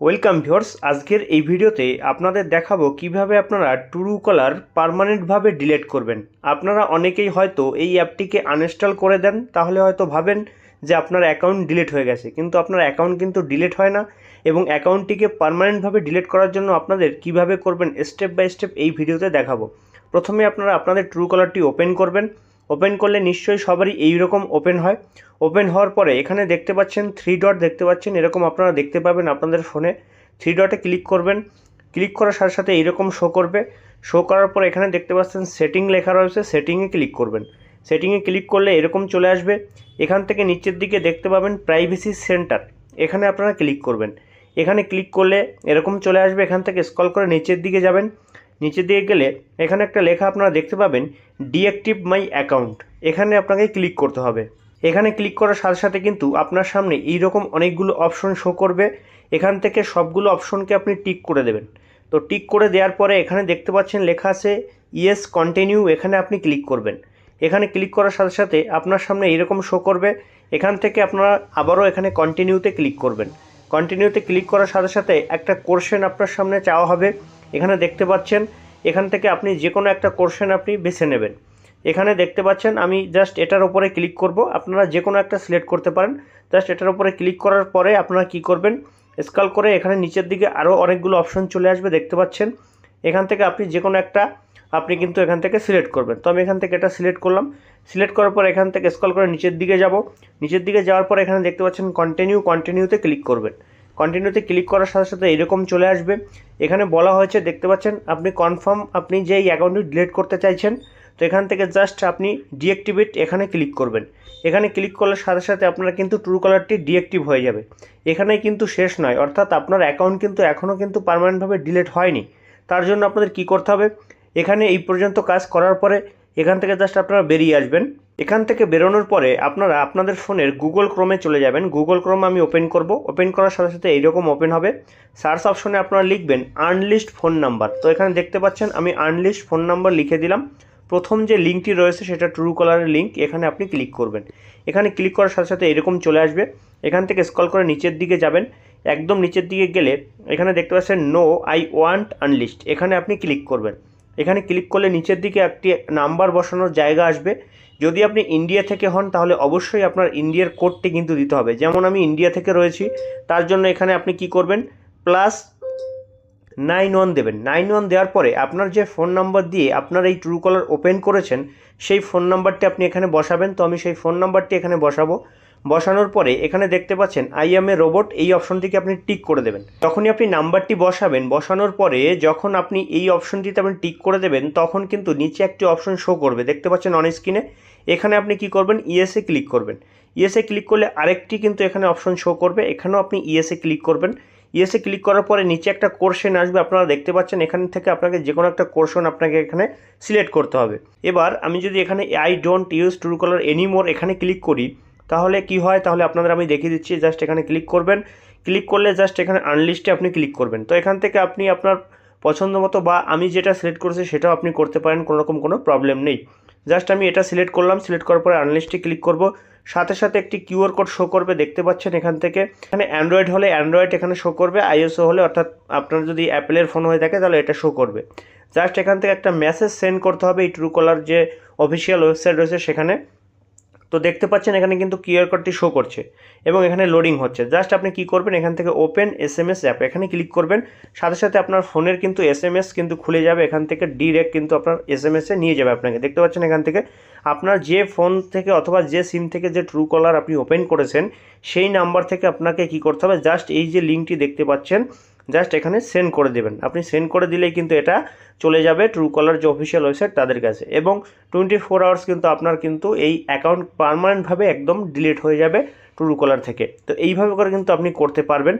Welcome viewers আজকের এই ভিডিওতে আপনাদের দেখাবো কীভাবে আপনারা টুরু কলার পার্মানেন্টভাবে ডিলিট করবেন। আপনারা অনেকেই হয়তো এই অ্যাপটিকে আনইনস্টল করে দেন, তাহলে হয়তো ভাবেন যে আপনার অ্যাকাউন্ট ডিলিট হয়ে গেছে। কিন্তু আপনার অ্যাকাউন্ট কিন্তু ডিলিট হয় না এবং অ্যাকাউন্টটিকে পার্মানেন্টভাবে ডিলিট করার জন্য আপনাদের কীভাবে করবেন স্টেপ বাই স্টেপ এই ভিডিওতে দেখাবো। প্রথমে আপনারা আপনাদের ট্রু কলারটি ওপেন করবেন। ওপেন করলে নিশ্চয়ই সবারই এই রকম ওপেন হয়। ওপেন হওয়ার পরে এখানে দেখতে পাচ্ছেন থ্রি ডট দেখতে পাচ্ছেন, এরকম আপনারা দেখতে পাবেন আপনাদের ফোনে থ্রি ডটে ক্লিক করবেন। ক্লিক করার সাথে সাথে এইরকম শো করবে। শো করার পর এখানে দেখতে পাচ্ছেন সেটিং লেখা রয়েছে সেটিংয়ে ক্লিক করবেন। সেটিংয়ে ক্লিক করলে এরকম চলে আসবে। এখান থেকে নিচের দিকে দেখতে পাবেন প্রাইভেসি সেন্টার এখানে আপনারা ক্লিক করবেন। এখানে ক্লিক করলে এরকম চলে আসবে। এখান থেকে স্ক্রল করে নিচের দিকে যাবেন। নিচের দিয়ে গেলে এখানে একটা লেখা আপনারা দেখতে পাবেন, ডিঅ্যাক্টিভ মাই অ্যাকাউন্ট এখানে আপনাকে ক্লিক করতে হবে। এখানে ক্লিক করার সাথে সাথে কিন্তু আপনার সামনে এই রকম অনেকগুলো অপশন শো করবে। এখান থেকে সবগুলো অপশনকে আপনি টিক করে দেবেন। তো টিক করে দেওয়ার পরে এখানে দেখতে পাচ্ছেন লেখা আছে, ইয়েস, কন্টিনিউ এখানে আপনি ক্লিক করবেন। এখানে ক্লিক করার সাথে সাথে আপনার সামনে এরকম শো করবে। এখান থেকে আপনারা আবারও এখানে কন্টিনিউতে ক্লিক করবেন। কন্টিনিউতে ক্লিক করার সাথে সাথে একটা কোশ্চেন আপনার সামনে চাওয়া হবে। এখানে দেখতে পাচ্ছেন, এখান থেকে আপনি যে কোনো একটা কোশ্চেন আপনি বেছে নেবেন। এখানে দেখতে পাচ্ছেন, আমি জাস্ট এটার উপরে ক্লিক করব। আপনারা যে কোনো একটা সিলেক্ট করতে পারেন। জাস্ট এটার উপরে ক্লিক করার পরে আপনারা কি করবেন স্কল করে এখানে নিচের দিকে আরও অনেকগুলো অপশন চলে আসবে, দেখতে পাচ্ছেন। এখান থেকে আপনি যে কোনো একটা আপনি কিন্তু এখান থেকে সিলেক্ট করবেন। তো আমি এখান থেকে এটা সিলেক্ট করলাম। সিলেক্ট করার পর এখান থেকে স্কল করে নিচের দিকে যাব। নিচের দিকে যাওয়ার পর এখানে দেখতে পাচ্ছেন কন্টিনিউ কন্টিনিউতে ক্লিক করবেন। কন্টিনিউতে ক্লিক করার সাথে সাথে এরকম চলে আসবে। এখানে বলা হয়েছে, দেখতে পাচ্ছেন, আপনি কনফার্ম আপনি যে এই অ্যাকাউন্টটি ডিলিট করতে চাইছেন, তো এখান থেকে জাস্ট আপনি ডিঅ্যাক্টিভেট এখানে ক্লিক করবেন। এখানে ক্লিক করলে সাথে সাথে আপনার কিন্তু ট্রু কলারটি ডিঅ্যাক্টিভ হয়ে যাবে। এখানে কিন্তু শেষ নয়, অর্থাৎ আপনার অ্যাকাউন্ট কিন্তু এখনও কিন্তু পারমানেন্টভাবে ডিলিট হয়নি। তার জন্য আপনাদের কি করতে হবে? এখানে এই পর্যন্ত কাজ করার পরে এখান থেকে জাস্ট আপনারা বেরিয়ে আসবেন। এখান থেকে বেরোনোর পরে আপনারা আপনাদের ফোনের গুগল ক্রোমে চলে যাবেন। গুগল ক্রোম আমি ওপেন করব। ওপেন করার সাথে সাথে এইরকম ওপেন হবে। সার্চ অপশনে আপনারা লিখবেন আনলিস্ট ফোন নাম্বার। তো এখানে দেখতে পাচ্ছেন আমি আনলিস্ট ফোন নাম্বার লিখে দিলাম। প্রথম যে লিঙ্কটি রয়েছে সেটা ট্রু কলারের লিঙ্ক। এখানে আপনি ক্লিক করবেন। এখানে ক্লিক করার সাথে সাথে এরকম চলে আসবে। এখান থেকে স্কল করে নিচের দিকে যাবেন। একদম নিচের দিকে গেলে এখানে দেখতে পাচ্ছেন নো আই ওয়ান্ট আনলিস্ট এখানে আপনি ক্লিক করবেন। এখানে ক্লিক করলে নিচের দিকে একটি নাম্বার বসানোর জায়গা আসবে। যদি আপনি ইন্ডিয়া থেকে হন, তাহলে অবশ্যই আপনার ইন্ডিয়ার কোডটি কিন্তু দিতে হবে। যেমন আমি ইন্ডিয়া থেকে রয়েছি, তার জন্য এখানে আপনি কি করবেন? প্লাস নাইন ওয়ান দেবেন। নাইন ওয়ান দেওয়ার পরে আপনার যে ফোন নাম্বার দিয়ে আপনার এই ট্রু কলার ওপেন করেছেন, সেই ফোন নাম্বারটি আপনি এখানে বসাবেন। তো আমি সেই ফোন নাম্বারটি এখানে বসাবো। বসানোর পরে এখানে দেখতে পাচ্ছেন আই এম এ রোবট এই অপশনটিকে আপনি টিক করে দেবেন। যখনই আপনি নাম্বারটি বসাবেন, বসানোর পরে যখন আপনি এই অপশনটিতে আপনি টিক করে দেবেন, তখন কিন্তু নিচে একটি অপশন শো করবে। দেখতে পাচ্ছেন অন স্ক্রিনে এখানে আপনি কি করবেন? ইএসএ ক্লিক করবেন। ইএসএ ক্লিক করলে আরেকটি কিন্তু এখানে অপশন শো করবে। এখানেও আপনি ইএসএ ক্লিক করবেন। ইএসএ ক্লিক করার পরে নিচে একটা কোর্শন আসবে। আপনারা দেখতে পাচ্ছেন, এখান থেকে আপনাকে যে কোনো একটা কোর্শন আপনাকে এখানে সিলেক্ট করতে হবে। এবার আমি যদি এখানে I don't use Truecaller anymore এখানে ক্লিক করি তাহলে কি হয়? তাহলে আপনাদের আমি দেখিয়ে দিচ্ছি জাস্ট এখানে ক্লিক করবেন। ক্লিক করলে জাস্ট এখানে আনলিস্টে আপনি ক্লিক করবেন। তো এখান থেকে আপনি আপনার পছন্দ মতো বা আমি যেটা সিলেক্ট করেছি সেটাও আপনি করতে পারেন, কোনো রকম কোনো প্রবলেম নেই। জাস্ট আমি এটা সিলেক্ট করলাম সিলেক্ট করার পরে আনলিস্টে ক্লিক করব। সাথে সাথে একটি কিউআর কোড শো করবে, দেখতে পাচ্ছেন এখান থেকে। এখানে অ্যান্ড্রয়েড হলে অ্যান্ড্রয়েড এখানে শো করবে আইএসও হলে অর্থাৎ আপনার যদি অ্যাপেলের ফোন হয়ে থাকে তাহলে এটা শো করবে। জাস্ট এখান থেকে একটা মেসেজ সেন্ড করতে হবে এই ট্রু কলার যে অফিসিয়াল ওয়েবসাইট রয়েছে সেখানে। তো দেখতে পাচ্ছেন এখানে কিন্তু কিউআর কোডটি শো করছে এবং এখানে লোডিং হচ্ছে। জাস্ট আপনি কি করবেন, এখান থেকে open S M S app এখানে ক্লিক করবেন, সাথে সাথে আপনার ফোনের কিন্তু এস এম এস কিন্তু খুলে যাবে, এখান থেকে ডিরেক্ট কিন্তু আপনার এস এম এসে নিয়ে যাবে আপনাকে। দেখতে পাচ্ছেন এখান থেকে আপনার যে ফোন থেকে অথবা যে সিম থেকে যে ট্রু কলার আপনি ওপেন করেছেন, সেই নাম্বার থেকে আপনাকে কি করতে হবে জাস্ট এই যে লিঙ্কটি দেখতে পাচ্ছেন জাস্ট এখানে সেন্ড করে দেবেন। আপনি সেন্ড করে দিলেই কিন্তু এটা চলে যাবে ট্রু কলার যে অফিসিয়াল ওয়েবসাইট তাদের কাছে। এবং টোয়েন্টি ফোর আওয়ার্স কিন্তু আপনার কিন্তু এই অ্যাকাউন্ট পারমানেন্টভাবে একদম ডিলিট হয়ে যাবে ট্রু কলার থেকে। তো এইভাবে করে কিন্তু আপনি করতে পারবেন।